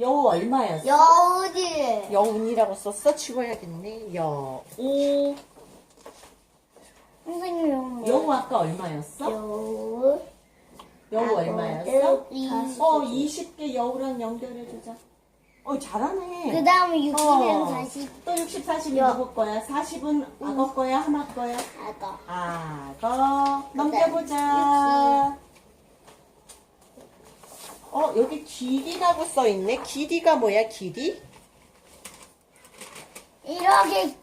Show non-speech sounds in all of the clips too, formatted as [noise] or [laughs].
여우 얼마였어? 여우지. 여운이라고 썼어? 치워야겠네. 여우. 선생님. 여우 아까 얼마였어? 여우. 여우 얼마였어? 어, 20개 여우랑 연결해주자. 어, 잘하네. 그 다음에 60에서 어. 40. 또 60, 40이 여. 누구 거야? 40은 악어 거야? 하마 거야? 아가. 악어. 넘겨보자. 어, 여기 길이라고 써있네. 길이가 뭐야, 길이? 이렇게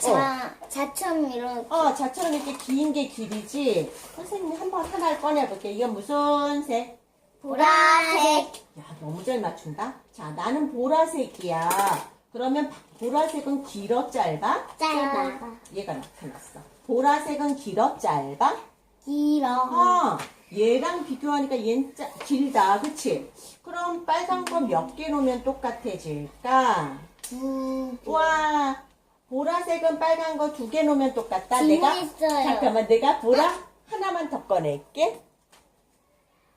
자, 자처럼 이렇게. 어, 자처럼 이렇게 긴 게 길이지. 선생님이 한번 하나를 꺼내볼게. 이건 무슨 색? 보라색. 야, 너무 잘 맞춘다. 자, 나는 보라색이야. 그러면 보라색은 길어, 짧아? 짧아. 얘가 나타났어. 보라색은 길어, 짧아? 길어. 어, 얘랑 비교하니까 얘는 짜, 길다. 그치? 그럼 빨간 거 몇 개 놓으면 똑같아질까? 두 개. 와, 보라색은 빨간 거 두 개 놓으면 똑같다. 질문 내가 있어요. 잠깐만 내가 보라 하나만 더 꺼낼게.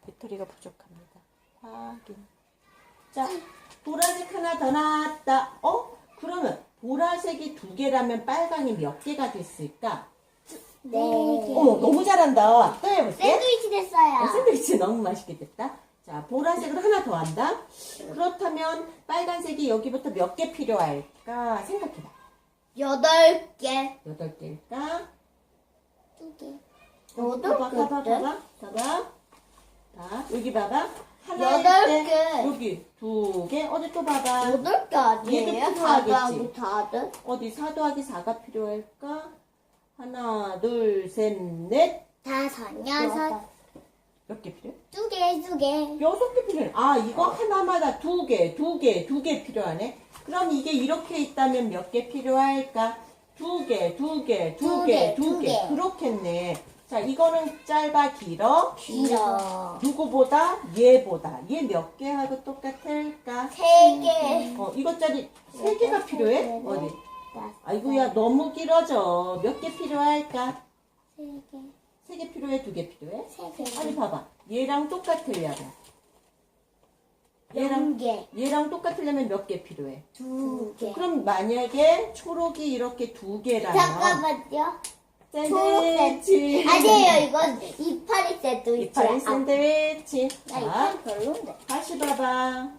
배터리가 부족합니다. 확인. 자, 보라색 하나 더 나왔다. 어? 그러면 보라색이 두 개라면 빨강이 몇 개가 됐을까? 네. 어머, 너무 잘한다. 또 해볼게. 샌드위치 됐어요. 어, 샌드위치 너무 맛있게 됐다. 자, 보라색으로 하나 더 한다. 그렇다면 빨간색이 여기부터 몇 개 필요할까? 생각해봐. 여덟 개. 여덟 개일까? 두 개. 봐봐, 여덟 봐봐, 개. 봐봐, 봐봐. 자, 여기 봐봐. 하나 여덟 때 개. 여기 두 개. 어디 또 봐봐. 여덟 개 아니에요? 얘도 필요하겠지. 사하고 다들? 어디 4 더하기 4가 필요할까? 하나, 둘, 셋, 넷. 다섯, 여섯. 몇 개 필요해? 두 개, 두 개. 여섯 개 필요해. 아, 이거 하나마다 두 개, 두 개, 두 개 필요하네. 그럼 이게 이렇게 있다면 몇 개 필요할까? 두 개, 두 개, 두 두 개, 개, 두 두 개. 개. 그렇겠네. 자, 이거는 짧아, 길어? 길어. 누구보다? 얘보다. 얘 몇 개 하고 똑같을까? 세 개. 어, 이것짜리 세 개가 필요해? 어디? 아이고야, 너무 길어져. 몇 개 필요할까? 세 개. 세 개 필요해? 두 개 필요해? 세 개. 아니, 봐봐. 얘랑 똑같으려면. 얘랑 영 개. 얘랑 똑같으려면 몇 개 필요해? 두 개. 그럼 만약에 초록이 이렇게 두 개라면 잠깐만요. 샌드위치 아니에요, 이건 이파리 샌드위치. 이파리 샌드위치 나자 이파리 별론데. 다시 봐봐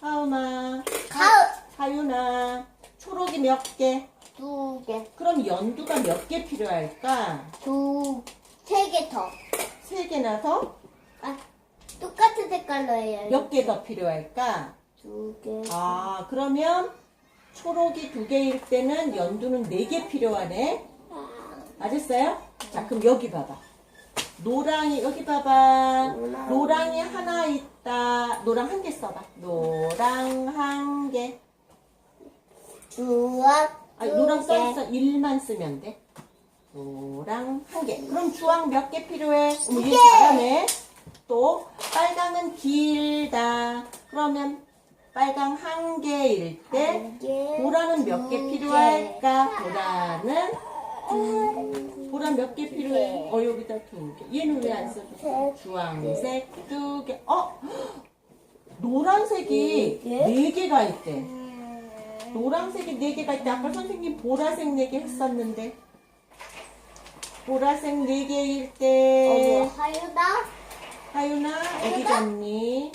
하우마 가을. 하윤아 초록이 몇 개? 두 개. 그럼 연두가 몇 개 필요할까? 두, 세 개 더. 세 개나 더? 아, 똑같은 색깔로 해요. 몇 개 더 필요할까? 두 개. 아 그러면 초록이 두 개일 때는 연두는 네 개 필요하네 맞았어요? 자, 그럼 여기 봐봐. 노랑이, 여기 봐봐. 노랑. 노랑이 하나 있다. 노랑 한 개 써봐. 노랑 한 개. 주황. 아니, 두 노랑 개. 써있어. 일만 쓰면 돼. 노랑 한 개. 그럼 주황 몇 개 필요해? 어머, 얘 개. 잘하네. 또, 빨강은 길다. 그러면 빨강 한 개일 때, 한 개, 보라는 몇 개두 필요할까? 보라는 보라 몇 개 필요해? 어 여기다 두 개. 얘는 왜 안? 셋. 주황색 두 개. 어? [gasps] 노란색이 네 개? 네 개가 있대. 음, 노란색이 네 개가 있대. 아까 선생님 보라색 네개 했었는데. 보라색 네 개일 어, 때. 뭐, 하유나? 하윤아 어디 갔니?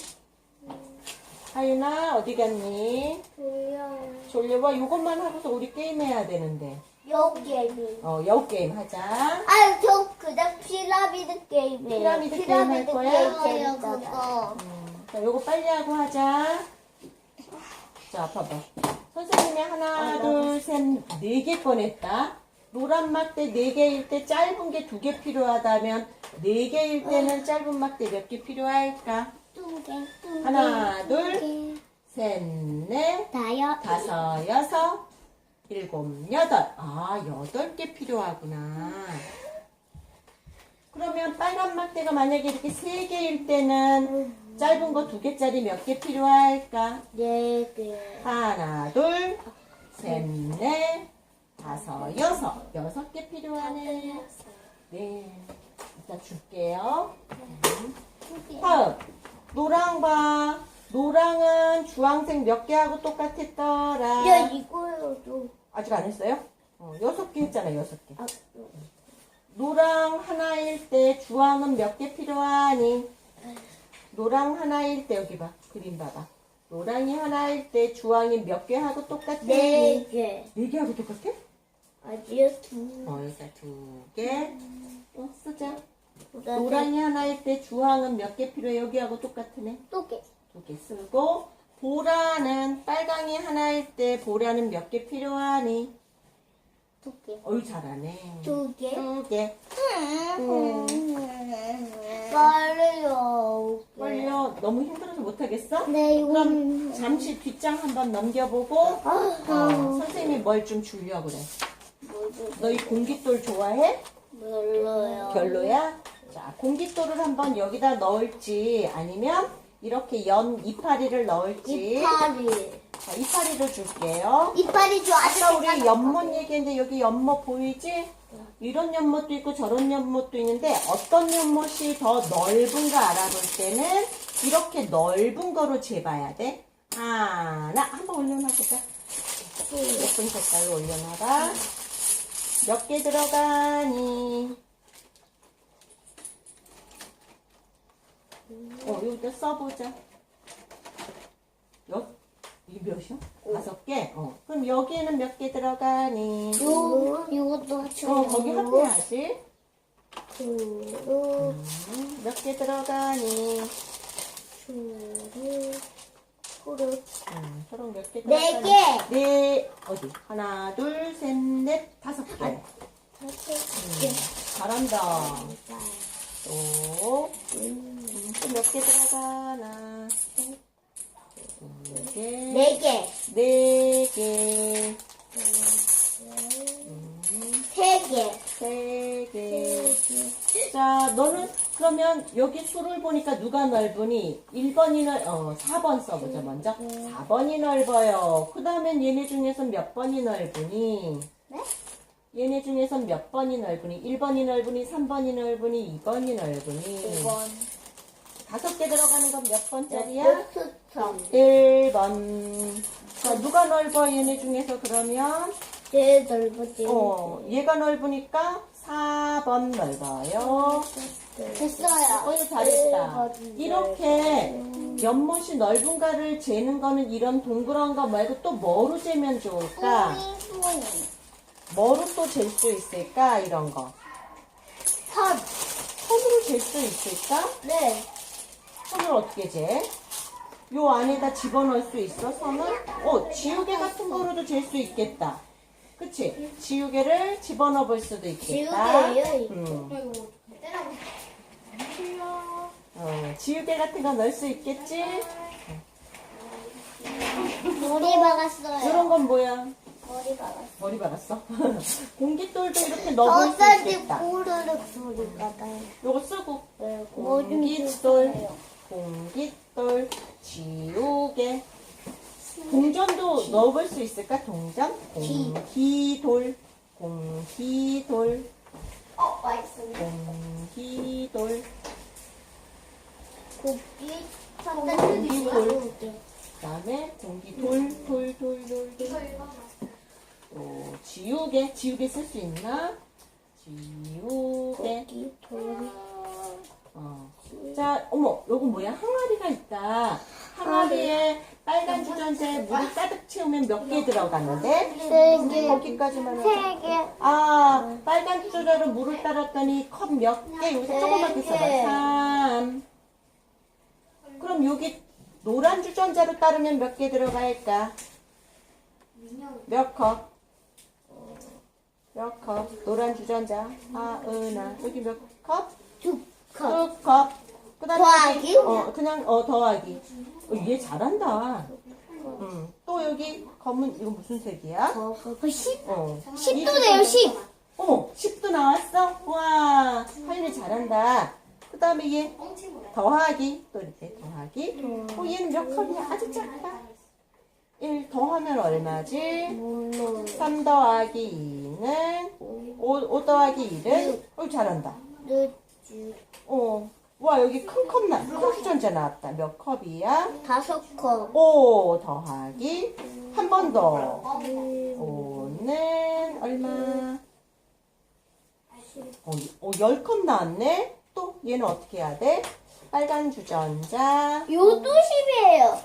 하윤아 어디 갔니? 조용. 졸려봐. 이것만 하고서 우리 게임 해야 되는데. 여기. 어, 여우 게임 하자. 아, 저 그냥 피라미드 게임이에요. 피라미드 게임 할 거야? 게임 재밌잖아. 음, 자, 요거 빨리 하고 하자. 자, 봐봐. 선생님이 하나, 둘, 셋, 네 개 꺼냈다. 노란 막대 네 개일 때 짧은 게 두 개 필요하다면 네 개일 때는 짧은 막대 몇 개 필요할까? 하나, 두 둘. 개. 셋, 넷, 다섯. 다섯, 여섯, 일곱, 여덟. 아, 여덟 개 필요하구나. 그러면 빨간 막대가 만약에 이렇게 세 개일 때는 짧은 거 두 개짜리 몇 개 필요할까? 네 개. 하나, 둘, 셋, 넷, 다섯, 여섯. 여섯 개 필요하네. 네. 일단 줄게요. 두 개. 다음. 노랑 봐. 노랑은 주 주황색 몇 개 하고 똑같았더라? 야, 이거요, 좀. 아직 안 했어요? 어, 여섯 개 했잖아, 여섯 개. 아, 노랑 하나일 때 주황은 몇 개 필요하니? 노랑 하나일 때 여기 봐. 그림 봐봐. 노랑이 하나일 때 주황이 몇 개 하고 똑같아? 네 개. 네 개 하고 똑같아? 아니요, 두. 어, 여기다 두 개. 어, 쓰자. 노랑이 하나일 때 주황은 몇 개 필요해? 여기하고 똑같으네. 두 개. 두 개 쓰고 보라는 빨강이 하나일 때 보라는 몇 개 필요하니? 두 개. 어이 잘하네. 두 개. 두 개. 빨리요. 빨려 너무 힘들어서 못하겠어? 네, 그럼. 잠시 뒷장 한번 넘겨보고 어, 아, 선생님이 뭘 좀 주려고 그래. 뭐지? 너이 공깃돌 좋아해? 별로요. 별로야? 자, 공깃돌을 한번 여기다 넣을지 아니면 이렇게 연 이파리를 넣을지. 이파리. 자, 이파리를 줄게요. 이파리 좋아하지? 아까 우리 연못 얘기했는데 여기 연못 보이지? 이런 연못도 있고 저런 연못도 있는데 어떤 연못이 더 넓은가 알아볼 때는 이렇게 넓은 거로 재봐야 돼. 하나, 한번 올려놔 보자. 예쁜 색깔로 올려놔봐. 몇개 들어가니? 어, 여기다 써보자. 몇, 이게 몇이야? 다섯 개? 어. 그럼 여기에는 몇 개 들어가니? 요, 요것도. 어, 거기 합해야지. 음, 몇개 들어가니? 후루. 음, 서로 몇 개 네 들어가니? 개. 네, 어디? 하나, 둘, 셋, 넷, 다섯 개. 다섯 개. 잘한다. 또, 음, 또몇 개 들어가나? 두 개. 네 개. 네 개. 세 개. 세 개. 자, 너는 그러면 여기 수를 보니까 누가 넓으니? 1번이 넓, 어, 4번 써보자, 먼저. 4번이 넓어요. 그 다음엔 얘네 중에서 몇 번이 넓으니? 네? 얘네 중에서 몇 번이 넓으니? 1번이 넓으니, 3번이 넓으니, 2번이 넓으니? 5번. 다섯 개 들어가는 건 몇 번짜리야? 수천. 1번. 자, 누가 넓어, 얘네 중에서 그러면? 제일 넓었지. 어, 얘가 넓으니까 4번 넓어요. 됐어요. 어, 이거 잘했다. 네, 이렇게 연못이 넓은가를 재는 거는 이런 동그란 거 말고 또 뭐로 재면 좋을까? 뭐로 또 잴 수 있을까? 이런 거. 선. 손으로 잴 수 있을까? 네. 손을 어떻게 재? 요 안에다 집어넣을 수 있어, 선을? 어, 지우개 같은 거로도 잴 수 있겠다. 그치? 지우개를 집어넣어 볼 수도 있겠다. 지우개예요, 이거. 음. 어, 지우개 같은 거 넣을 수 있겠지? 머리 박았어요. 이런 건 뭐야? 머리 박았어. 머리 박았어? [laughs] 공깃돌도 이렇게 넣어 볼 수 어쩐지 있겠다. 꼬르륵 소리가 나요. 요거 쓰고. 네, 공깃돌, 공깃돌, 지우개. 동전도 넣어볼 수 있을까? 동전? 공기돌, 공기돌, 어, 맛있어. 공기돌. 고기 공기돌. 고기. 그 다음에 공기돌, 돌, 돌, 돌, 돌. 또 지우개, 지우개 쓸수 있나? 지우개. 고기 돌. 어. 자, 어머, 요거 뭐야? 항아리가 있다. 항아리에 빨간 주전자에 물을 가득 채우면 몇 개 들어가는데? 세 개. 거기까지만 하자. 세 개. 아, 빨간 주전자로 물을 따랐더니 컵 몇 개? 여기서 조금밖에 써봐. 개. 3. 그럼 여기 노란 주전자로 따르면 몇 개 들어갈까? 몇 컵? 몇 컵? 노란 주전자. 하은아. 여기 몇 컵? 두 컵. 두 컵. 그다음에 더하기? 어, 그냥 어 더하기. 어, 얘 잘한다. 음. 또 여기 검은 이거 무슨 색이야? 어, 십. 어. 10도 돼요, 10. 어머, 10도 나왔어? 와, 하윤이 잘한다. 그 다음에 얘 더하기. 또 이렇게 더하기. 어, 얘는 몇 컵이야? 아주 작다. 1 더하면 얼마지? 물론. 3 더하기 2는 5, 5 더하기 1은 어, 잘한다. 늦지. 어, 와, 여기 큰 컵, 나, 큰 주전자 나왔다. 몇 컵이야? 다섯 컵. 5 더하기 한 번 더. 5는 얼마? 어, 어, 10컵 나왔네? 또 얘는 어떻게 해야 돼? 빨간 주전자. 요도 10이에요.